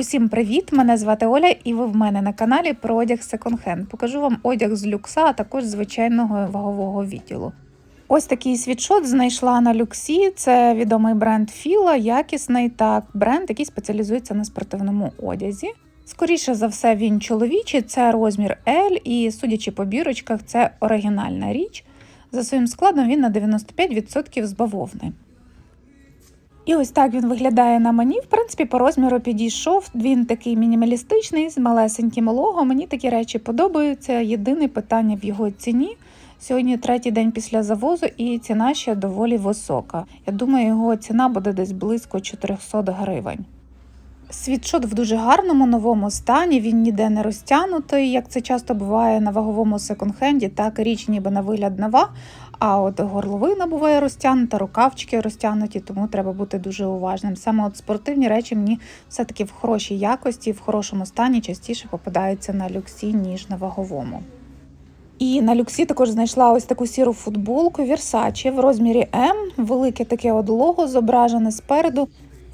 Усім привіт! Мене звати Оля, і ви в мене на каналі про одяг секонд-хенд. Покажу вам одяг з люкса, а також звичайного вагового відділу. Ось такий світшот знайшла на люксі. Це відомий бренд Філа, якісний так бренд, який спеціалізується на спортивному одязі. Скоріше за все, він чоловічий, це розмір L, і судячи по бірочках, це оригінальна річ. За своїм складом він на 95% з бавовни. І ось так він виглядає на мені. В принципі, по розміру підійшов. Він такий мінімалістичний, з малесеньким лого. Мені такі речі подобаються. Єдине питання в його ціні. Сьогодні третій день після завозу, і ціна ще доволі висока. Я думаю, його ціна буде десь близько 400 гривень. Світшот в дуже гарному новому стані, він ніде не розтягнутий, як це часто буває на ваговому секонд-хенді, так річ ніби на вигляд нова, а от горловина буває розтягнута, рукавчики розтягнуті, тому треба бути дуже уважним. Саме от спортивні речі мені все-таки в хорошій якості, в хорошому стані частіше попадаються на люксі, ніж на ваговому. І на люксі також знайшла ось таку сіру футболку Versace в розмірі М, велике таке от лого зображене спереду.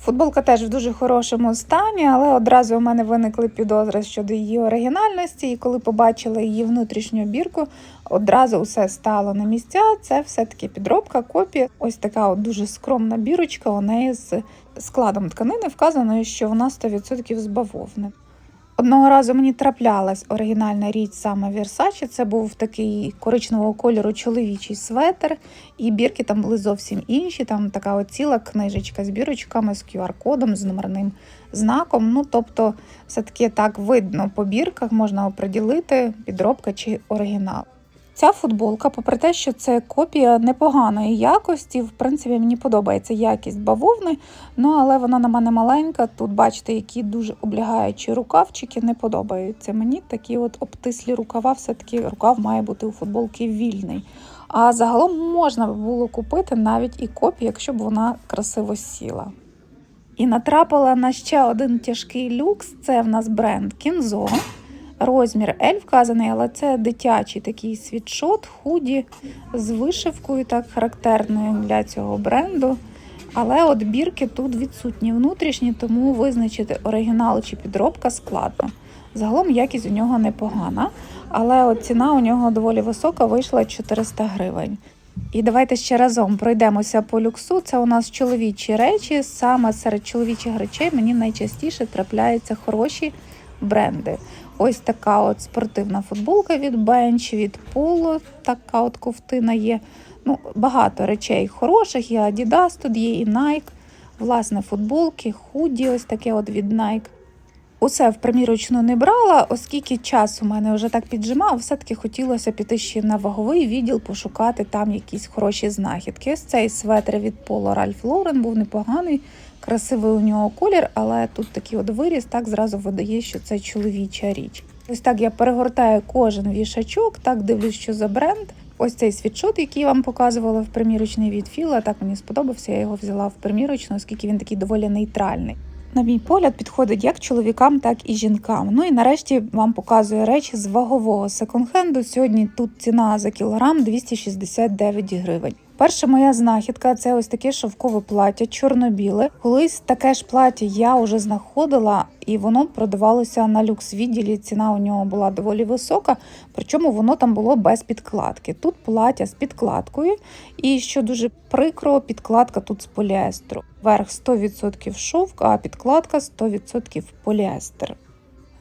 Футболка теж в дуже хорошому стані, але одразу у мене виникли підозри щодо її оригінальності. І коли побачила її внутрішню бірку, одразу все стало на місця. Це все-таки підробка, копія. Ось така от дуже скромна бірочка. У неї з складом тканини вказано, що вона 100% з бавовни. Одного разу мені траплялась оригінальна річ саме Versace. Це був такий коричневого кольору чоловічий светр, і бірки там були зовсім інші. Там така от ціла книжечка з бірочками, з QR-кодом, з номерним знаком. Ну, тобто, все-таки так видно по бірках, можна оприділити підробка чи оригінал. Ця футболка, попри те, що це копія непоганої якості, в принципі, мені подобається якість бавовни, ну але вона на мене маленька. Тут бачите, які дуже облягаючі рукавчики не подобаються. Мені такі от обтислі рукава, все-таки рукав має бути у футболки вільний. А загалом можна було купити навіть і копію, якщо б вона красиво сіла. І натрапила на ще один тяжкий люкс. Це в нас бренд Кінзо. Розмір L вказаний, але це дитячий такий світшот, худі з вишивкою, так характерною для цього бренду. Але от бірки тут відсутні внутрішні, тому визначити оригінал чи підробка складно. Загалом якість у нього непогана, але от ціна у нього доволі висока, вийшла 400 гривень. І давайте ще разом пройдемося по люксу. Це у нас чоловічі речі. Саме серед чоловічих речей мені найчастіше трапляються хороші бренди. Ось така от спортивна футболка від Bench, від Polo, така от ковтина є. Ну, Багато речей хороших, і Adidas тут є, і Nike. Власне, футболки, худі, ось таке от від Nike. Усе в примірочну не брала, оскільки час у мене вже так піджимав, все-таки хотілося піти ще на ваговий відділ, пошукати там якісь хороші знахідки. Ось цей светр від Polo Ralph Lauren був непоганий, красивий у нього колір, але тут такий от виріс, так зразу видає, що це чоловіча річ. Ось так я перегортаю кожен вішачок, так дивлюсь, що за бренд. Ось цей світшот, який я вам показувала в примірочний від Філа, так мені сподобався. Я його взяла в примірочну, оскільки він такий доволі нейтральний. На мій погляд, підходить як чоловікам, так і жінкам. Ну і нарешті вам показую речі з вагового секонд-хенду. Сьогодні тут ціна за кілограм 269 гривень. Перша моя знахідка це ось таке шовкове плаття, чорно-біле. Колись таке ж плаття я вже знаходила, і воно продавалося на люкс відділі. Ціна у нього була доволі висока, причому воно там було без підкладки. Тут плаття з підкладкою, і що дуже прикро, підкладка тут з поліестру. Верх 100% шовк, а підкладка 100% поліестер.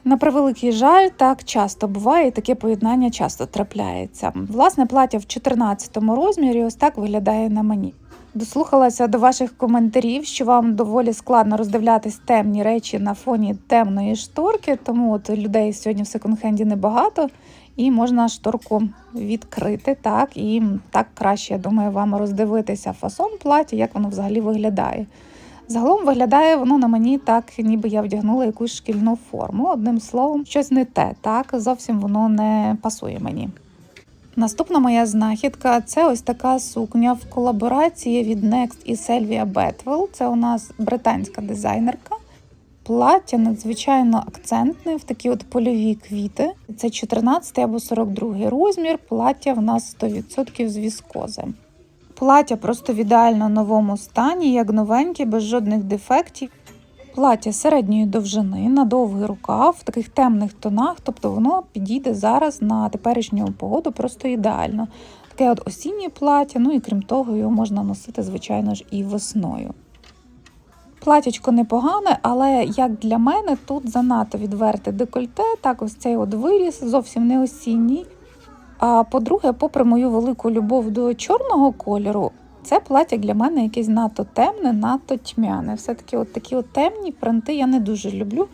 На превеликий жаль, так часто буває, і таке поєднання часто трапляється. Власне, плаття в 14 розмірі ось так виглядає на мені. Дослухалася до ваших коментарів, що вам доволі складно роздивлятись темні речі на фоні темної шторки, тому от людей сьогодні в секонд-хенді небагато, і можна шторку відкрити. Так, і так краще, я думаю, вам роздивитися фасон плаття, як воно взагалі виглядає. Загалом виглядає воно на мені так, ніби я вдягнула якусь шкільну форму. Одним словом, щось не те, так зовсім воно не пасує мені. Наступна моя знахідка це ось така сукня в колаборації від Next і Sylvia Betwell. Це у нас британська дизайнерка. Плаття надзвичайно акцентне в такі от польові квіти. Це 14 або 42 розмір. Плаття в нас 100% з віскози. Плаття просто в ідеально новому стані, як новеньке, без жодних дефектів. Плаття середньої довжини на довгий рукав в таких темних тонах, тобто воно підійде зараз на теперішню погоду просто ідеально. Таке от осіннє плаття, ну і крім того, його можна носити, звичайно ж, і весною. Платячко непогане, але як для мене тут занадто відверте декольте, так ось цей от виріс зовсім не осінній. А по-друге, попри мою велику любов до чорного кольору, це плаття для мене якесь надто темне, надто тьмяне. Все-таки от такі от темні принти я не дуже люблю.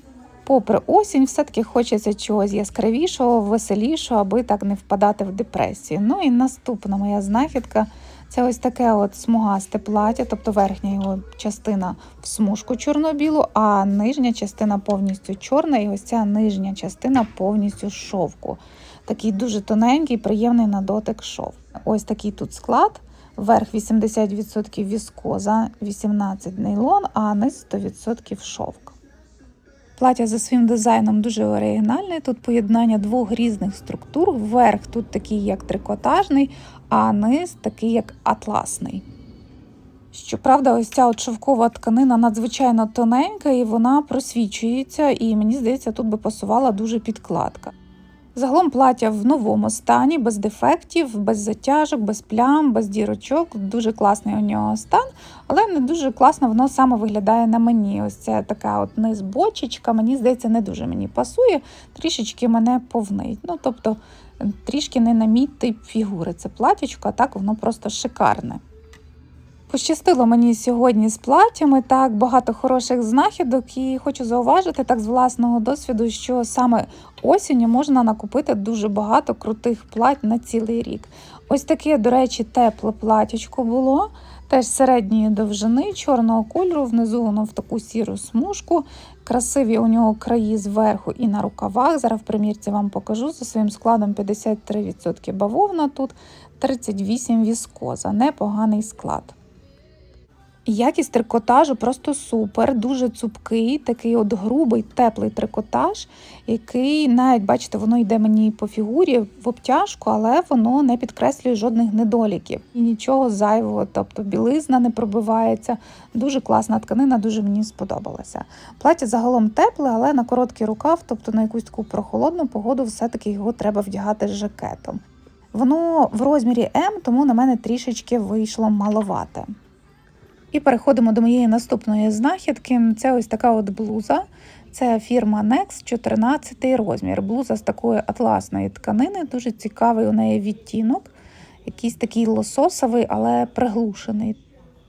Попри осінь, все-таки хочеться чогось яскравішого, веселішого, аби так не впадати в депресію. Ну і наступна моя знахідка це ось таке от смугасте плаття, тобто верхня його частина в смужку чорно-білу, а нижня частина повністю чорна, і ось ця нижня частина повністю шовку. Такий дуже тоненький, приємний на дотик шов. Ось такий тут склад. Верх 80% віскоза, 18 нейлон, а низ 100% шовк. Плаття за своїм дизайном дуже оригінальне. Тут поєднання двох різних структур. Верх тут такий, як трикотажний, а низ такий, як атласний. Щоправда, ось ця от шовкова тканина надзвичайно тоненька і вона просвічується, і мені здається, тут би пасувала дуже підкладка. Загалом плаття в новому стані, без дефектів, без затяжок, без плям, без дірочок. Дуже класний у нього стан, але не дуже класно воно саме виглядає на мені. Ось це така от низ бочечка, мені здається, не дуже мені пасує, трішечки мене повнить. Ну, тобто трішки не на мій тип фігури. Це платічко, а так воно просто шикарне. Пощастило мені сьогодні з платтями, так багато хороших знахідок, і хочу зауважити так з власного досвіду, що саме осінню можна накупити дуже багато крутих плать на цілий рік. Ось таке, до речі, тепле платячко було, теж середньої довжини, чорного кольору, внизу воно в таку сіру смужку. Красиві у нього краї зверху і на рукавах. Зараз в примірці вам покажу за своїм складом 53% бавовна тут, 38% віскоза. Непоганий склад. Якість трикотажу просто супер, дуже цупкий, такий от грубий, теплий трикотаж, який навіть, бачите, воно йде мені по фігурі в обтяжку, але воно не підкреслює жодних недоліків і нічого зайвого, тобто білизна не пробивається. Дуже класна тканина, дуже мені сподобалася. Плаття загалом тепле, але на короткий рукав, тобто на якусь таку прохолодну погоду, все-таки його треба вдягати з жакетом. Воно в розмірі М, тому на мене трішечки вийшло маловате. І переходимо до моєї наступної знахідки. Це ось така от блуза. Це фірма Nex 14 розмір. Блуза з такої атласної тканини, дуже цікавий у неї відтінок, якийсь такий лососовий, але приглушений.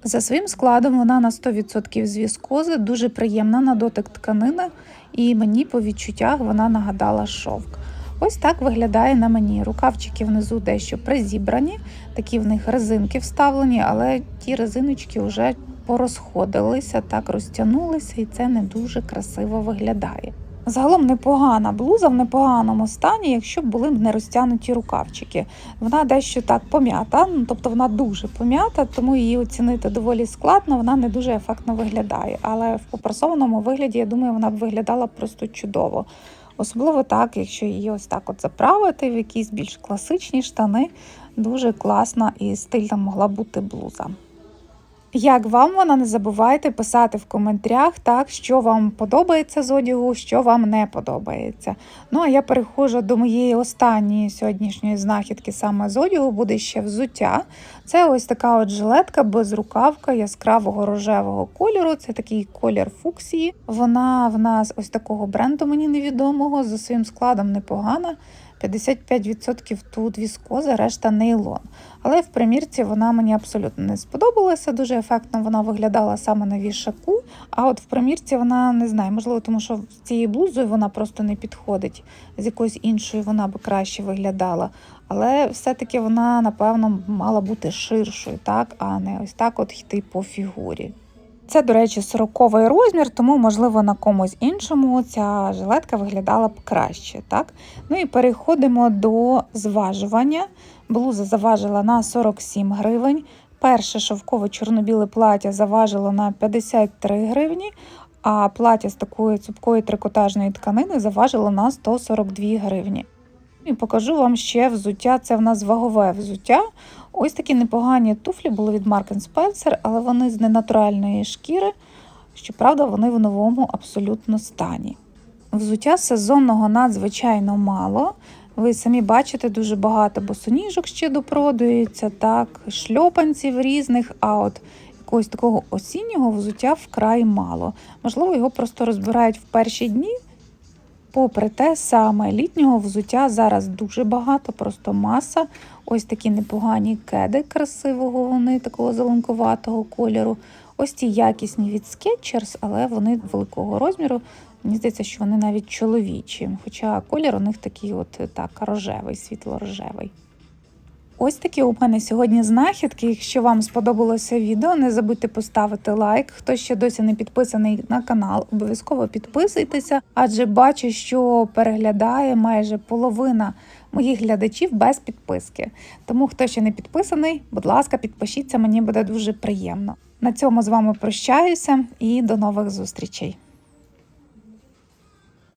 За своїм складом вона на 100% з віскози, дуже приємна на дотик тканина, і мені по відчуттях вона нагадала шовк. Ось так виглядає на мені. Рукавчики внизу дещо призібрані, такі в них резинки вставлені, але ті резиночки вже порозходилися, так розтягнулися, і це не дуже красиво виглядає. Загалом непогана блуза в непоганому стані, якщо б були б не розтягнуті рукавчики. Вона дещо так пом'ята, ну, тобто вона дуже пом'ята, тому її оцінити доволі складно, вона не дуже ефектно виглядає. Але в попрасованому вигляді, я думаю, вона б виглядала просто чудово. Особливо так, якщо її ось так от заправити в якісь більш класичні штани, дуже класна і стильна могла бути блуза. Як вам вона, не забувайте писати в коментарях, так, що вам подобається з одягу, що вам не подобається. Ну, а я переходжу до моєї останньої сьогоднішньої знахідки саме з одягу, буде ще взуття. Це ось така от жилетка безрукавка яскравого рожевого кольору. Це такий колір фуксії. Вона в нас ось такого бренду мені невідомого, за своїм складом непогана. 55% тут віскоза, решта нейлон. Але в примірці вона мені абсолютно не сподобалася. Дуже ефектно вона виглядала саме на вішаку. А от в примірці вона не знаю, можливо, тому що з цією блузою вона просто не підходить. З якоюсь іншою вона би краще виглядала. Але все-таки вона, напевно, мала бути ширшою, так, а не ось так от йти по фігурі. Це, до речі, 40-й розмір, тому, можливо, на комусь іншому ця жилетка виглядала б краще. так? Ну і переходимо до зважування. Блуза заважила на 47 гривень. Перше шовкове чорно-біле плаття заважило на 53 гривні, а плаття з такої цупкої трикотажної тканини заважило на 142 гривні. І покажу вам ще взуття. Це в нас вагове взуття. Ось такі непогані туфлі були від Mark Spencer, але вони з ненатуральної шкіри. Щоправда, вони в новому абсолютно стані. Взуття сезонного надзвичайно мало. Ви самі бачите дуже багато босоніжок ще допродується, так, шльопанців різних, а от якогось такого осіннього взуття вкрай мало. Можливо, його просто розбирають в перші дні. Попри те, саме літнього взуття зараз дуже багато, просто маса. Ось такі непогані кеди красивого, вони такого зеленкуватого кольору. Ось ці якісні від Skechers, але вони великого розміру. Мені здається, що вони навіть чоловічі, хоча колір у них такий от так рожевий, світло-рожевий. Ось такі у мене сьогодні знахідки. Якщо вам сподобалося відео, не забудьте поставити лайк. Хто ще досі не підписаний на канал, обов'язково підписуйтеся, адже бачу, що переглядає майже половина моїх глядачів без підписки. Тому хто ще не підписаний, будь ласка, підпишіться, мені буде дуже приємно. На цьому з вами прощаюся і до нових зустрічей.